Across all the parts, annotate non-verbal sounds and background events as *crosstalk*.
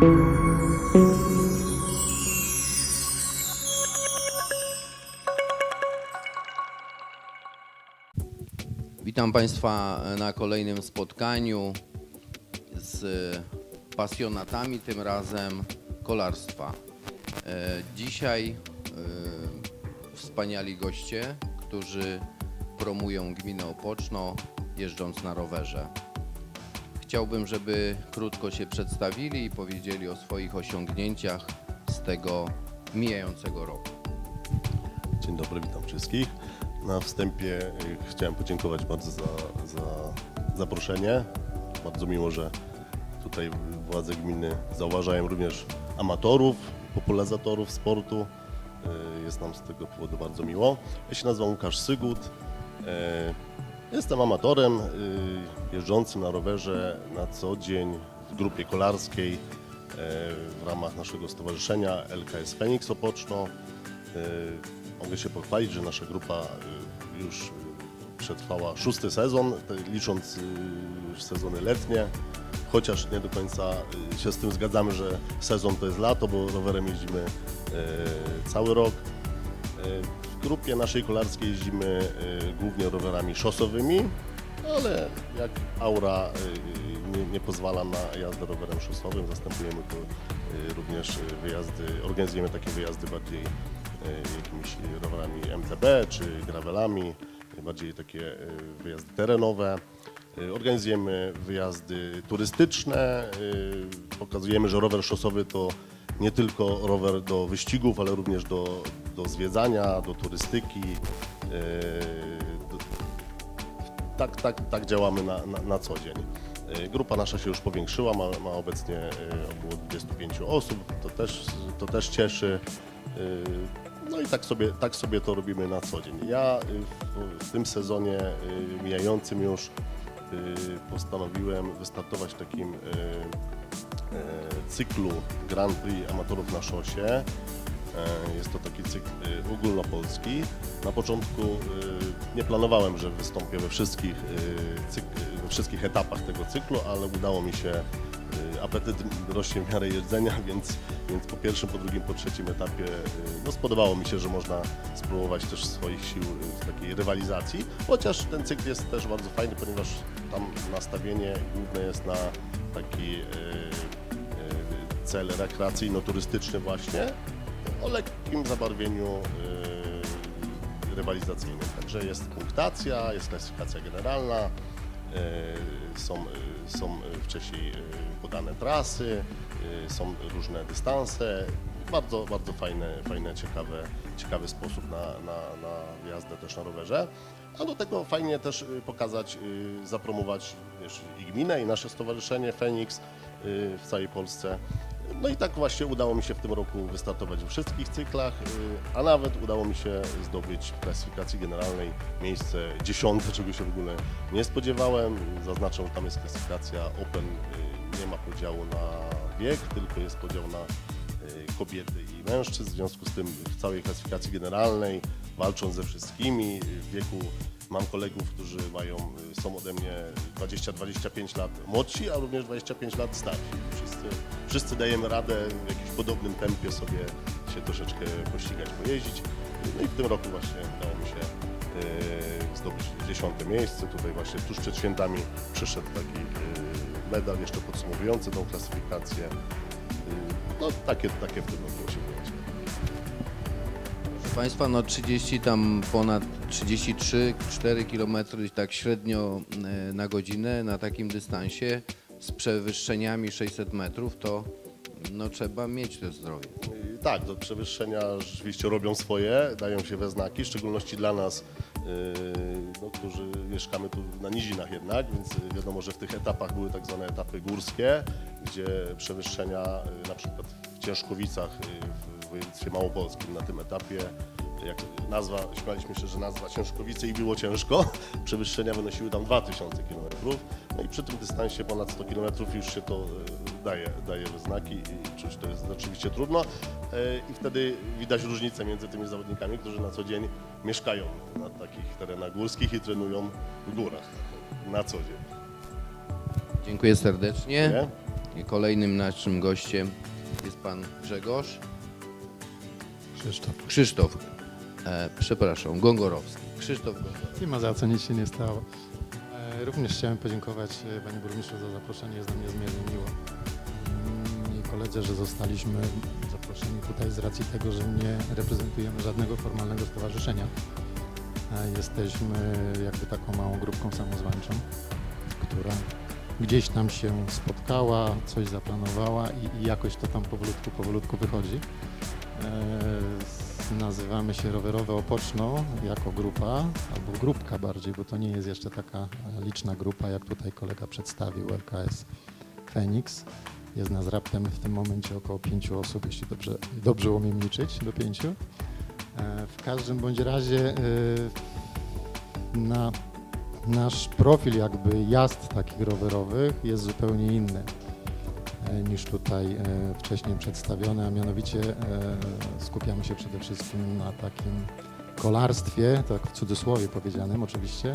Witam Państwa na kolejnym spotkaniu z pasjonatami, tym razem kolarstwa. E, Dzisiaj e, wspaniali goście, którzy promują gminę Opoczno jeżdżąc na rowerze. Chciałbym, żeby krótko się przedstawili i powiedzieli o swoich osiągnięciach z tego mijającego roku. Dzień dobry, witam wszystkich. Na wstępie y, chciałem podziękować bardzo za, za zaproszenie. Bardzo miło, że tutaj władze gminy zauważają również amatorów, popularyzatorów sportu. Y, Jest nam z tego powodu bardzo miło. Ja się nazywam Łukasz Sygut. Jestem amatorem y, jeżdżącym na rowerze na co dzień w grupie kolarskiej y, w ramach naszego stowarzyszenia LKS Fenix Opoczno. Y, Mogę się pochwalić, że nasza grupa y, już przetrwała szósty sezon, licząc y, sezony letnie, chociaż nie do końca się z tym zgadzamy, że sezon to jest lato, bo rowerem jeździmy y, cały rok. Grupie naszej kolarskiej jeździmy y, głównie rowerami szosowymi, ale jak aura y, nie, nie pozwala na jazdę rowerem szosowym, zastępujemy to y, również wyjazdy, organizujemy takie wyjazdy bardziej jakimiś rowerami MTB czy gravelami, bardziej takie wyjazdy terenowe. Organizujemy wyjazdy turystyczne, pokazujemy, że rower szosowy to nie tylko rower do wyścigów, ale również do, do zwiedzania, do turystyki. do- tak, tak, tak działamy na, na, na co dzień. Y, Grupa nasza się już powiększyła, ma, ma obecnie y, około 25 osób, to też, to też cieszy. No i tak sobie, tak sobie to robimy na co dzień. Ja w, w tym sezonie mijającym już postanowiłem wystartować w takim e, cyklu Grand Prix Amatorów na szosie. E, Jest to taki cykl e, ogólnopolski. Na początku e, nie planowałem, że wystąpię we wszystkich, cyk- we wszystkich etapach tego cyklu, ale udało mi się. Apetyt rośnie w miarę jedzenia, *laughs* więc, więc po pierwszym, po drugim, po trzecim etapie no, spodobało mi się, że można spróbować też swoich sił w takiej rywalizacji. Chociaż ten cykl jest też bardzo fajny, ponieważ tam nastawienie główne jest na taki cel rekreacyjno-turystyczny właśnie o lekkim zabarwieniu e, rywalizacyjnym. Także jest punktacja, jest klasyfikacja generalna, e, są, e, są wcześniej e, podane trasy, e, są różne dystanse. Bardzo, bardzo fajne, fajne ciekawe, ciekawy sposób na, na, na jazdę też na rowerze. A do tego fajnie też y, pokazać, y, zapromować wiesz, i gminę, i nasze stowarzyszenie Fenix y, w całej Polsce. No i tak właśnie udało mi się w tym roku wystartować we wszystkich cyklach, y, a nawet udało mi się zdobyć w klasyfikacji generalnej miejsce dziesiąte, czego się w ogóle nie spodziewałem. Zaznaczę, tam jest klasyfikacja Open, y, nie ma podziału na wiek, tylko jest podział na y, kobiety i mężczyzn. W związku z tym w całej klasyfikacji generalnej, walcząc ze wszystkimi, w wieku mam kolegów, którzy mają, są ode mnie 20-25 lat młodsi, a również 25 lat starsi. Wszyscy, wszyscy dajemy radę w jakimś podobnym tempie sobie się troszeczkę pościgać, pojeździć. No i w tym roku właśnie udało mi się y, zdobyć dziesiąte miejsce. Tutaj właśnie tuż przed świętami przyszedł taki y, medal jeszcze podsumowujący tą klasyfikację. Y, No takie, takie w tym roku osiągnięcie. Proszę Państwa, no 30 tam ponad 33-4 km tak średnio e, na godzinę na takim dystansie z przewyższeniami 600 metrów to no trzeba mieć to zdrowie. Y, Tak, do przewyższenia rzeczywiście robią swoje, dają się we znaki, w szczególności dla nas, yy, no, którzy mieszkamy tu na nizinach jednak, więc y, wiadomo, że w tych etapach były tak zwane etapy górskie, gdzie przewyższenia y, na przykład w Ciężkowicach y, w województwie małopolskim na tym etapie, jak nazwa, śmialiśmy się, że nazwa Ciężkowice i było ciężko, *laughs* przewyższenia wynosiły tam 2000 km, no i przy tym dystansie ponad 100 km już się to y, daje, daje we znaki i czuć to jest rzeczywiście trudno. E, I wtedy widać różnicę między tymi zawodnikami, którzy na co dzień mieszkają na takich terenach górskich i trenują w górach na co dzień. Dziękuję serdecznie Nie? Kolejnym naszym gościem jest pan Grzegorz Krzysztof. Krzysztof, e, przepraszam, Gongorowski. Krzysztof Gongorowski. Nie ma za co, nic się nie stało. E, Również chciałem podziękować e, Panie Burmistrzu za zaproszenie, jest nam niezmiernie miło. Mm, I koledze, że zostaliśmy zaproszeni tutaj z racji tego, że nie reprezentujemy żadnego formalnego stowarzyszenia. E, Jesteśmy jakby taką małą grupką samozwańczą, która gdzieś tam się spotkała, coś zaplanowała i, i jakoś to tam powolutku, powolutku wychodzi. Nazywamy się Rowerowe Opoczno jako grupa, albo grupka bardziej, bo to nie jest jeszcze taka e, liczna grupa, jak tutaj kolega przedstawił, LKS Phoenix. Jest nas raptem w tym momencie około pięciu osób, jeśli dobrze, dobrze umiem liczyć, do pięciu. E, W każdym bądź razie e, na nasz profil jakby jazd takich rowerowych jest zupełnie inny niż tutaj e, wcześniej przedstawione, a mianowicie e, skupiamy się przede wszystkim na takim kolarstwie, tak w cudzysłowie powiedzianym oczywiście,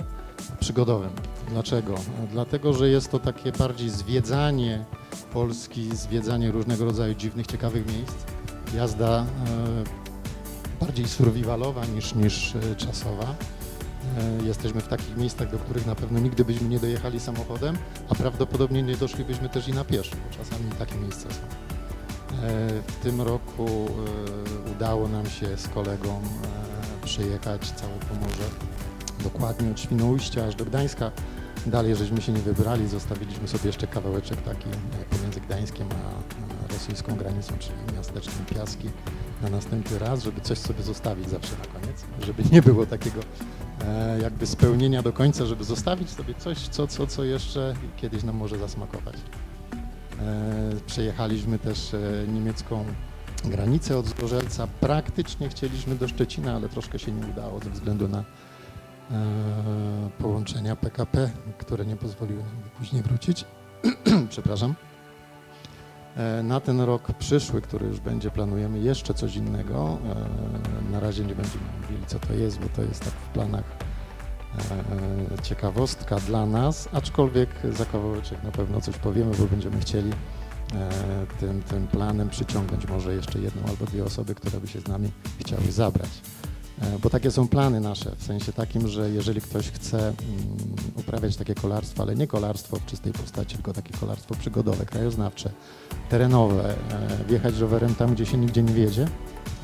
przygodowym. Dlaczego? E, Dlatego, że jest to takie bardziej zwiedzanie Polski, zwiedzanie różnego rodzaju dziwnych, ciekawych miejsc. Jazda e, bardziej survivalowa niż, niż e, czasowa. E, Jesteśmy w takich miejscach, do których na pewno nigdy byśmy nie dojechali samochodem, a prawdopodobnie nie doszlibyśmy też i na pieszo, bo czasami takie miejsca są. E, W tym roku e, udało nam się z kolegą przejechać całe Pomorze, dokładnie od Świnoujścia aż do Gdańska. Dalej żeśmy się nie wybrali, zostawiliśmy sobie jeszcze kawałeczek taki pomiędzy Gdańskiem a rosyjską granicą, czyli miasteczkiem Piaski na następny raz, żeby coś sobie zostawić zawsze na koniec, żeby nie było takiego jakby spełnienia do końca, żeby zostawić sobie coś, co, co, co jeszcze kiedyś nam może zasmakować. E, Przejechaliśmy też e, niemiecką granicę od Zgorzelca. Praktycznie chcieliśmy do Szczecina, ale troszkę się nie udało ze względu na e, połączenia PKP, które nie pozwoliły nam później wrócić. *clears throat* Przepraszam. E, Na ten rok przyszły, który już będzie, planujemy jeszcze coś innego. E, Na razie nie będziemy mówili, co to jest, bo to jest tak w planach e, ciekawostka dla nas, aczkolwiek za kawałeczek na pewno coś powiemy, bo będziemy chcieli tym, tym planem przyciągnąć może jeszcze jedną albo dwie osoby, które by się z nami chciały zabrać. E, Bo takie są plany nasze, w sensie takim, że jeżeli ktoś chce mm, uprawiać takie kolarstwo, ale nie kolarstwo w czystej postaci, tylko takie kolarstwo przygodowe, krajoznawcze, terenowe, e, wjechać rowerem tam, gdzie się nigdzie nie wiedzie,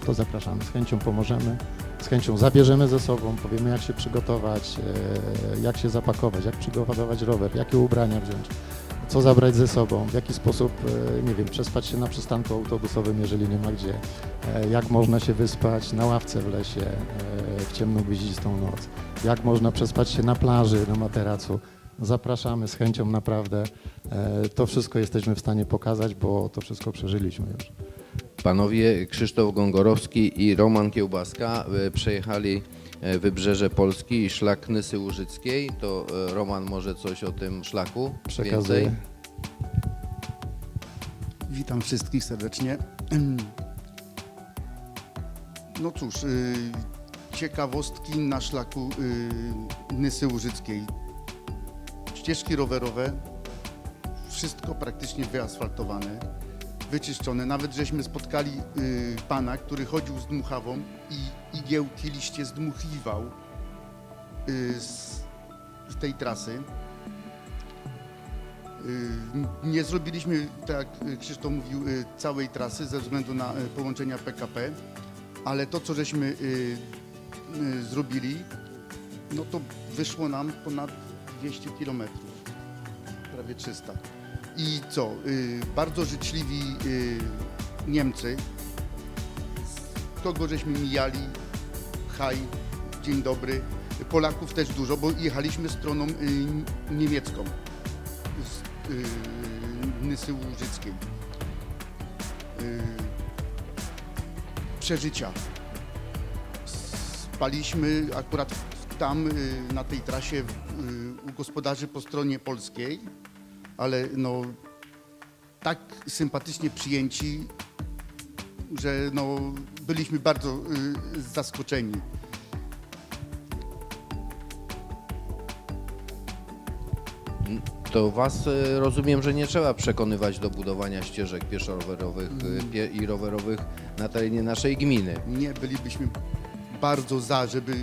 to zapraszamy. Z chęcią pomożemy, z chęcią zabierzemy ze sobą, powiemy jak się przygotować, e, jak się zapakować, jak przygotować rower, jakie ubrania wziąć, co zabrać ze sobą, w jaki sposób, e, nie wiem, przespać się na przystanku autobusowym, jeżeli nie ma gdzie, e, jak można się wyspać na ławce w lesie e, w ciemną, gwiździstą noc, jak można przespać się na plaży, na materacu. Zapraszamy z chęcią naprawdę. To wszystko jesteśmy w stanie pokazać, bo to wszystko przeżyliśmy już. Panowie Krzysztof Gongorowski i Roman Kiełbaska przejechali wybrzeże Polski i szlak Nysy Łużyckiej. To e, Roman może coś o tym szlaku Przekazuję. więcej? Witam wszystkich serdecznie. No cóż, y, ciekawostki na szlaku y, Nysy Łużyckiej. Ścieżki rowerowe, wszystko praktycznie wyasfaltowane, wyczyszczone. Nawet żeśmy spotkali y, pana, który chodził z dmuchawą i igiełki liście zdmuchiwał y, z, z tej trasy. Y, Nie zrobiliśmy, tak jak Krzysztof mówił, całej trasy ze względu na połączenia PKP, ale to, co żeśmy zrobili, no to wyszło nam ponad 200 kilometrów, prawie 300. I co? y, Bardzo życzliwi y, Niemcy, kogo żeśmy mijali, haj, dzień dobry. Polaków też dużo, bo jechaliśmy stroną y, niemiecką z Nysy Łużyckiej. Przeżycia. Spaliśmy akurat tam na tej trasie u gospodarzy po stronie polskiej, ale no tak sympatycznie przyjęci, że no byliśmy bardzo y, zaskoczeni. To Was e, rozumiem, że nie trzeba przekonywać do budowania ścieżek pieszo-rowerowych e, pie i rowerowych na terenie naszej gminy. Nie bylibyśmy bardzo za, żeby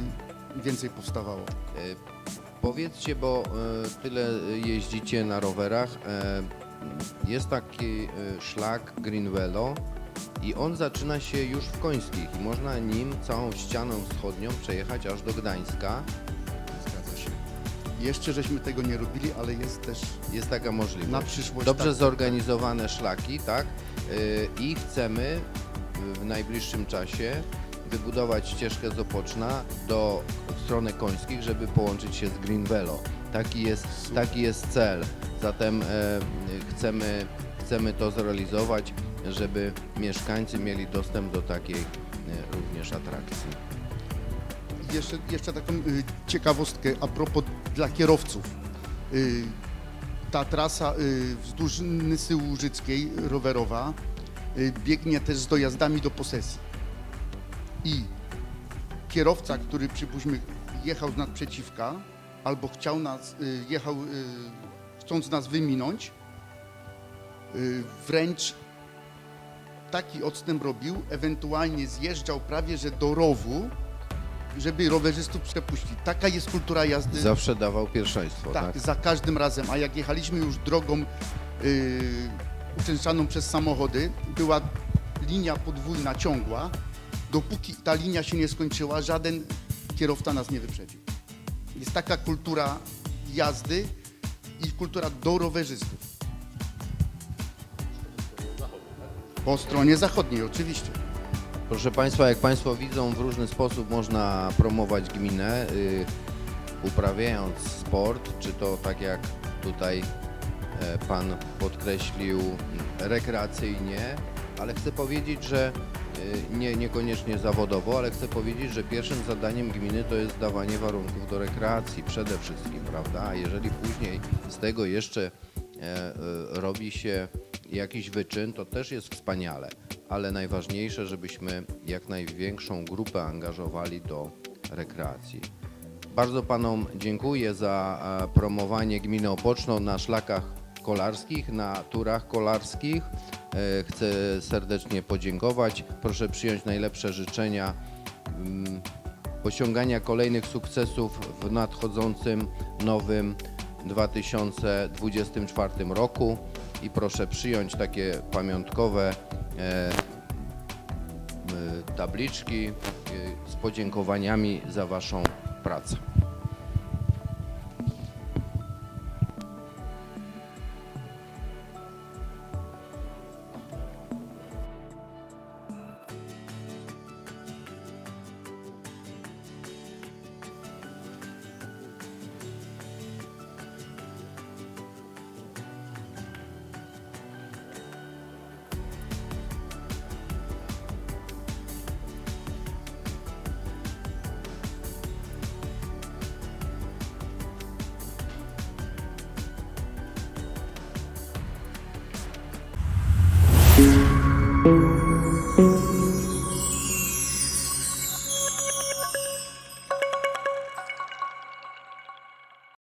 więcej powstawało. E, Powiedzcie, bo e, tyle jeździcie na rowerach. e, Jest taki e, szlak Greenwello i on zaczyna się już w Końskich i można nim całą ścianą wschodnią przejechać aż do Gdańska. Zgadza się. Jeszcze żeśmy tego nie robili, ale jest też Jest taka możliwość. na przyszłość. Dobrze tak. zorganizowane szlaki, tak? I chcemy w najbliższym czasie wybudować ścieżkę z Opoczna do w stronę Końskich, żeby połączyć się z Greenvelo. Taki jest, taki jest cel. Zatem e, chcemy, chcemy to zrealizować, żeby mieszkańcy mieli dostęp do takiej e, również atrakcji. Jeszcze, jeszcze taką y, ciekawostkę a propos dla kierowców. Y, ta trasa y, wzdłuż Nysy Łużyckiej rowerowa y, biegnie też z dojazdami do posesji. I kierowca, który przypuśćmy jechał z naprzeciwka albo chciał nas, y, jechał y, chcąc nas wyminąć, y, wręcz taki odstęp robił, ewentualnie zjeżdżał prawie że do rowu, żeby rowerzystów przepuścić. Taka jest kultura jazdy. Zawsze dawał pierwszeństwo, tak, tak? za każdym razem. A jak jechaliśmy już drogą yy, uczęszczaną przez samochody, była linia podwójna ciągła. Dopóki ta linia się nie skończyła, żaden kierowca nas nie wyprzedził. Jest taka kultura jazdy i kultura do rowerzystów. Po stronie zachodniej, oczywiście. Proszę Państwa, jak Państwo widzą, w różny sposób można promować gminę, y, uprawiając sport, czy to tak jak tutaj e, Pan podkreślił, rekreacyjnie, ale chcę powiedzieć, że nie, niekoniecznie zawodowo, ale chcę powiedzieć, że pierwszym zadaniem gminy to jest dawanie warunków do rekreacji przede wszystkim, prawda? A jeżeli później z tego jeszcze e, e, robi się jakiś wyczyn, to też jest wspaniale, ale najważniejsze, żebyśmy jak największą grupę angażowali do rekreacji. Bardzo Panom dziękuję za e, promowanie gminy Opoczno na szlakach kolarskich, na turach kolarskich. E, Chcę serdecznie podziękować. Proszę przyjąć najlepsze życzenia mm, osiągania kolejnych sukcesów w nadchodzącym nowym 2024 roku i proszę przyjąć takie pamiątkowe e, tabliczki e, z podziękowaniami za Waszą pracę.